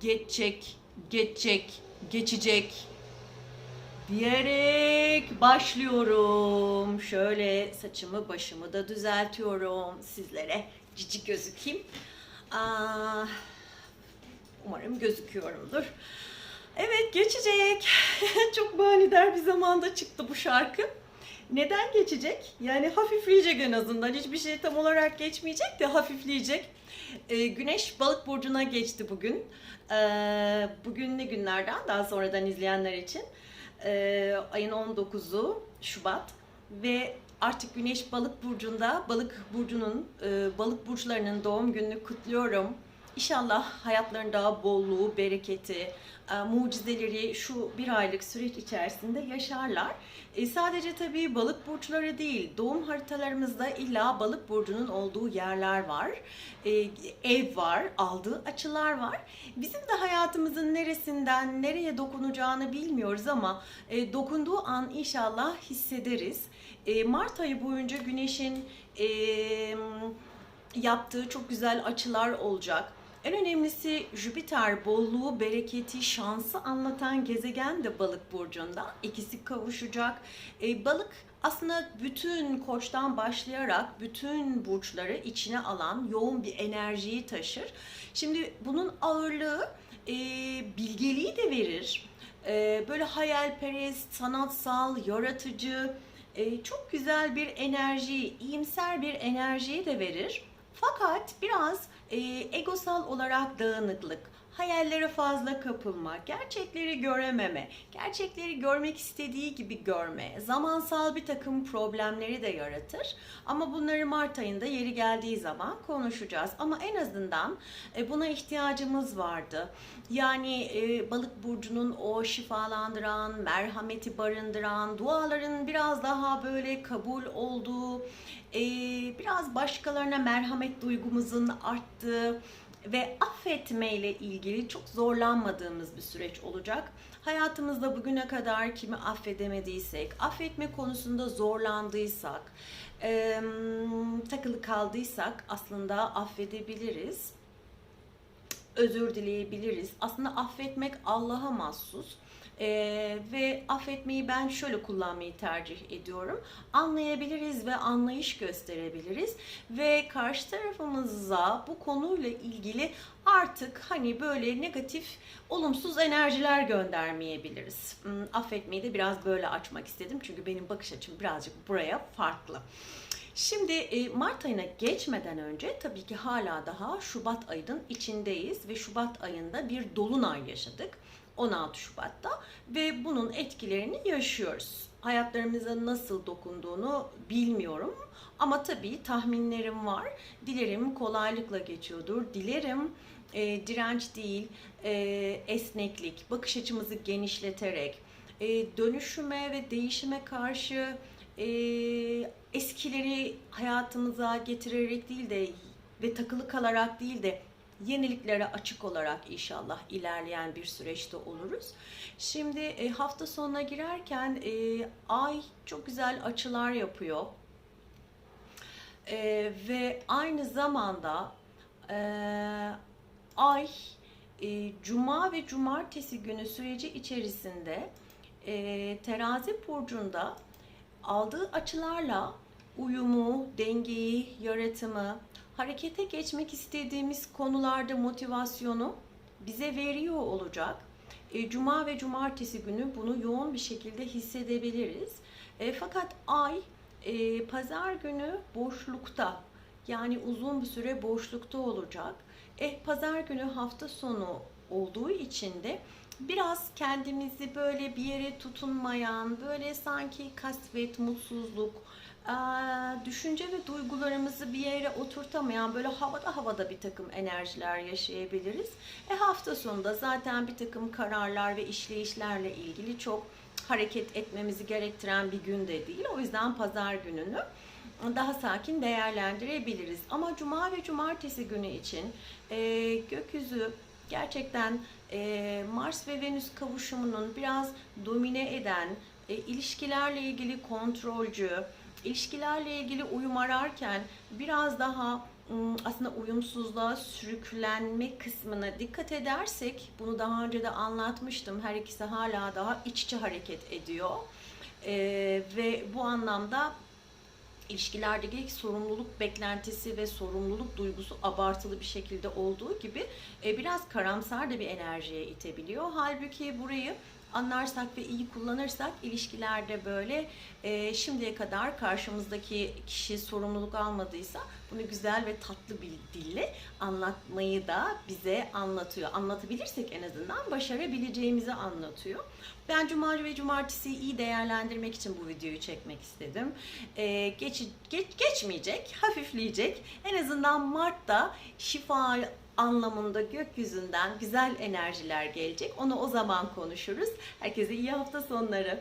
geçecek, geçecek, geçecek diyerek başlıyorum. Şöyle saçımı başımı da düzeltiyorum sizlere cici gözükeyim. Aa, umarım gözüküyorumdur. Evet geçecek. Çok manidar bir zamanda çıktı bu şarkı. Neden geçecek? Yani hafifleyecek en azından. Hiçbir şey tam olarak geçmeyecek de hafifleyecek. Ee, güneş balık burcuna geçti bugün. Ee, bugün ne günlerden? Daha sonradan izleyenler için. Ee, ayın 19'u Şubat ve artık Güneş Balık burcunda Balık burcunun e, balık burçlarının doğum gününü kutluyorum. İnşallah hayatlarında bolluğu, bereketi, e, mucizeleri şu bir aylık süreç içerisinde yaşarlar. E, sadece tabii balık burçları değil, doğum haritalarımızda illa balık burcunun olduğu yerler var. E, ev var, aldığı açılar var. Bizim de hayatımızın neresinden nereye dokunacağını bilmiyoruz ama e, dokunduğu an inşallah hissederiz. E, Mart ayı boyunca Güneş'in e, yaptığı çok güzel açılar olacak. En önemlisi Jüpiter bolluğu, bereketi, şansı anlatan gezegen de balık burcunda. İkisi kavuşacak. E, balık aslında bütün koçtan başlayarak bütün burçları içine alan yoğun bir enerjiyi taşır. Şimdi bunun ağırlığı e, bilgeliği de verir. E, böyle hayalperest, sanatsal, yaratıcı, e, çok güzel bir enerji, iyimser bir enerjiyi de verir. Fakat biraz e, egosal olarak dağınıklık, hayallere fazla kapılma, gerçekleri görememe, gerçekleri görmek istediği gibi görme, zamansal bir takım problemleri de yaratır. Ama bunları Mart ayında yeri geldiği zaman konuşacağız. Ama en azından e, buna ihtiyacımız vardı. Yani e, balık burcunun o şifalandıran, merhameti barındıran, duaların biraz daha böyle kabul olduğu, e, biraz başkalarına merhamet duygumuzun arttığı, ve affetme ile ilgili çok zorlanmadığımız bir süreç olacak. Hayatımızda bugüne kadar kimi affedemediysek, affetme konusunda zorlandıysak, e, takılı kaldıysak aslında affedebiliriz. Özür dileyebiliriz. Aslında affetmek Allah'a mahsus. Ee, ve affetmeyi ben şöyle kullanmayı tercih ediyorum. Anlayabiliriz ve anlayış gösterebiliriz ve karşı tarafımıza bu konuyla ilgili artık hani böyle negatif, olumsuz enerjiler göndermeyebiliriz. Hmm, affetmeyi de biraz böyle açmak istedim çünkü benim bakış açım birazcık buraya farklı. Şimdi e, Mart ayına geçmeden önce tabii ki hala daha Şubat ayının içindeyiz ve Şubat ayında bir dolunay yaşadık. 16 Şubat'ta ve bunun etkilerini yaşıyoruz. Hayatlarımıza nasıl dokunduğunu bilmiyorum ama tabii tahminlerim var. Dilerim kolaylıkla geçiyordur. Dilerim e, direnç değil, e, esneklik, bakış açımızı genişleterek, e, dönüşüme ve değişime karşı e, eskileri hayatımıza getirerek değil de ve takılı kalarak değil de yeniliklere açık olarak inşallah ilerleyen bir süreçte oluruz. Şimdi e, hafta sonuna girerken e, ay çok güzel açılar yapıyor. E, ve aynı zamanda ay cuma ve cumartesi günü süreci içerisinde terazi burcunda aldığı açılarla uyumu, dengeyi, yaratımı, harekete geçmek istediğimiz konularda motivasyonu bize veriyor olacak. E, Cuma ve cumartesi günü bunu yoğun bir şekilde hissedebiliriz. E, fakat ay e, pazar günü boşlukta yani uzun bir süre boşlukta olacak. Eh pazar günü hafta sonu olduğu için de biraz kendimizi böyle bir yere tutunmayan, böyle sanki kasvet, mutsuzluk, düşünce ve duygularımızı bir yere oturtamayan böyle havada havada bir takım enerjiler yaşayabiliriz. E hafta sonunda zaten bir takım kararlar ve işleyişlerle ilgili çok hareket etmemizi gerektiren bir gün de değil. O yüzden pazar gününü daha sakin değerlendirebiliriz. Ama cuma ve cumartesi günü için e, gökyüzü gerçekten e, Mars ve Venüs kavuşumunun biraz domine eden, e, ilişkilerle ilgili kontrolcü, ilişkilerle ilgili uyum ararken biraz daha aslında uyumsuzluğa sürüklenme kısmına dikkat edersek bunu daha önce de anlatmıştım. Her ikisi hala daha iç içe hareket ediyor. Ee, ve bu anlamda ilişkilerdeki sorumluluk beklentisi ve sorumluluk duygusu abartılı bir şekilde olduğu gibi e, biraz karamsar da bir enerjiye itebiliyor. Halbuki burayı anlarsak ve iyi kullanırsak ilişkilerde böyle e, şimdiye kadar karşımızdaki kişi sorumluluk almadıysa bunu güzel ve tatlı bir dille anlatmayı da bize anlatıyor. Anlatabilirsek en azından başarabileceğimizi anlatıyor. Ben cuma ve cumartesiyi iyi değerlendirmek için bu videoyu çekmek istedim. Ee, geç, geç, geçmeyecek, hafifleyecek. En azından Mart'ta şifa anlamında gökyüzünden güzel enerjiler gelecek. Onu o zaman konuşuruz. Herkese iyi hafta sonları.